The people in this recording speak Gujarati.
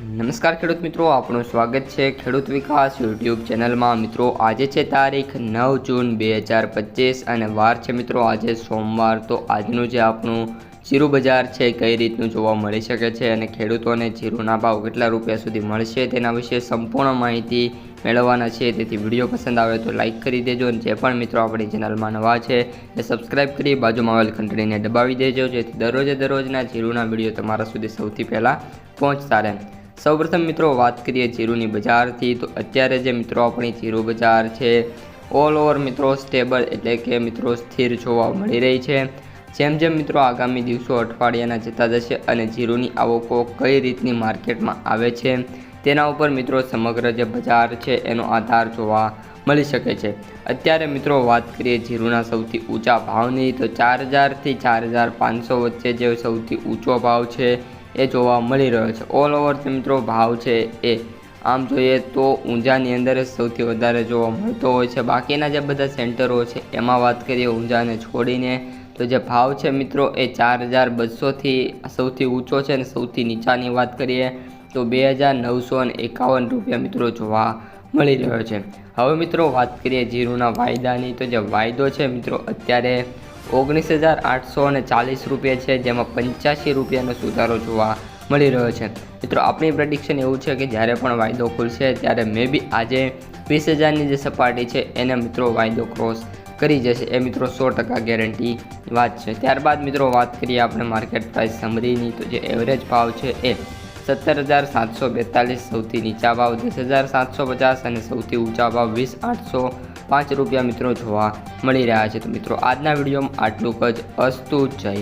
નમસ્કાર ખેડૂત મિત્રો આપણું સ્વાગત છે ખેડૂત વિકાસ યુટ્યુબ ચેનલમાં. મિત્રો, આજે છે તારીખ નવ જૂન બે હજાર પચીસ અને વાર છે મિત્રો, આજે સોમવાર. તો આજનું જે આપણું જીરું બજાર છે કઈ રીતનું જોવા મળી શકે છે અને ખેડૂતોને જીરુના ભાવ કેટલા રૂપિયા સુધી મળશે તેના વિશે સંપૂર્ણ માહિતી મેળવવાના છે. તેથી વીડિયો પસંદ આવે તો લાઇક કરી દેજો અને જે પણ મિત્રો આપણી ચેનલમાં નવા છે એ સબસ્ક્રાઇબ કરી બાજુમાં આવેલ ઘંટડીને દબાવી દેજો, જેથી દરરોજે દરરોજના જીરુના વીડિયો તમારા સુધી સૌથી પહેલાં પહોંચતા રહે. સૌપ્રથમ મિત્રો વાત કરીએ જીરુની બજારથી, તો અત્યારે જે મિત્રો આપણી જીરુ બજાર છે ઓલ ઓવર મિત્રો સ્ટેબલ એટલે કે મિત્રો સ્થિર જોવા મળી રહી છે. જેમ જેમ મિત્રો આગામી દિવસો અઠવાડિયાના જતા જશે અને જીરુની આવકો કઈ રીતની માર્કેટમાં આવે છે, તેના ઉપર મિત્રો સમગ્ર જે બજાર છે એનો આધાર જોવા મળી શકે છે. અત્યારે મિત્રો વાત કરીએ જીરુના સૌથી ઊંચા ભાવની, તો ચાર હજારથી ચાર હજાર પાંચસો વચ્ચે જે સૌથી ઊંચો ભાવ છે એ જોવા મળી રહ્યો છે. ઓલ ઓવર મિત્રો, ભાવ છે એ. આમ જોઈએ તો ઊંઝાની અંદર જ સૌથી વધારે જોવા મળતો હોય છે. બાકીના જે બધા સેન્ટરો છે, એમાં વાત કરીએ ઊંઝાને છોડીને, તો જે ભાવ છે મિત્રો, એ ચાર હજાર બસોથી સૌથી ઊંચો છે અને સૌથી નીચાની વાત કરીએ, તો બે હજાર નવસો અને એકાવન રૂપિયા મિત્રો જોવા મળી રહ્યો છે. હવે મિત્રો વાત કરીએ જીરુના વાયદાની. તો જે વાયદો છે મિત્રો, અત્યારે ઓગણીસ હજાર આઠસો અને ચાલીસ રૂપિયા છે, જેમાં પંચ્યાસી રૂપિયાનો સુધારો જોવા મળી રહ્યો છે. મિત્રો આપણી પ્રડિક્શન એવું છે કે જ્યારે પણ વાયદો ખુલશે, ત્યારે મે બી આજે વીસ હજારની જે સપાટી છે, એને મિત્રો વાયદો ક્રોસ કરી જશે. એ મિત્રો સો ટકા ગેરંટી વાત છે. ત્યારબાદ મિત્રો વાત કરીએ આપણે માર્કેટ પ્રાઇસ સમરીની તો જે એવરેજ ભાવ છે એ સત્તર હજાર સાતસો બેતાલીસ, સૌથી નીચા ભાવ દસ હજાર સાતસો પચાસ અને સૌથી ઊંચા ભાવ વીસ આઠસો પાંચ રૂપિયા મિત્રો જોવા મળી રહ્યા છે. તો મિત્રો, આજના વિડીયોમાં આટલું જ. અસ્તુ જય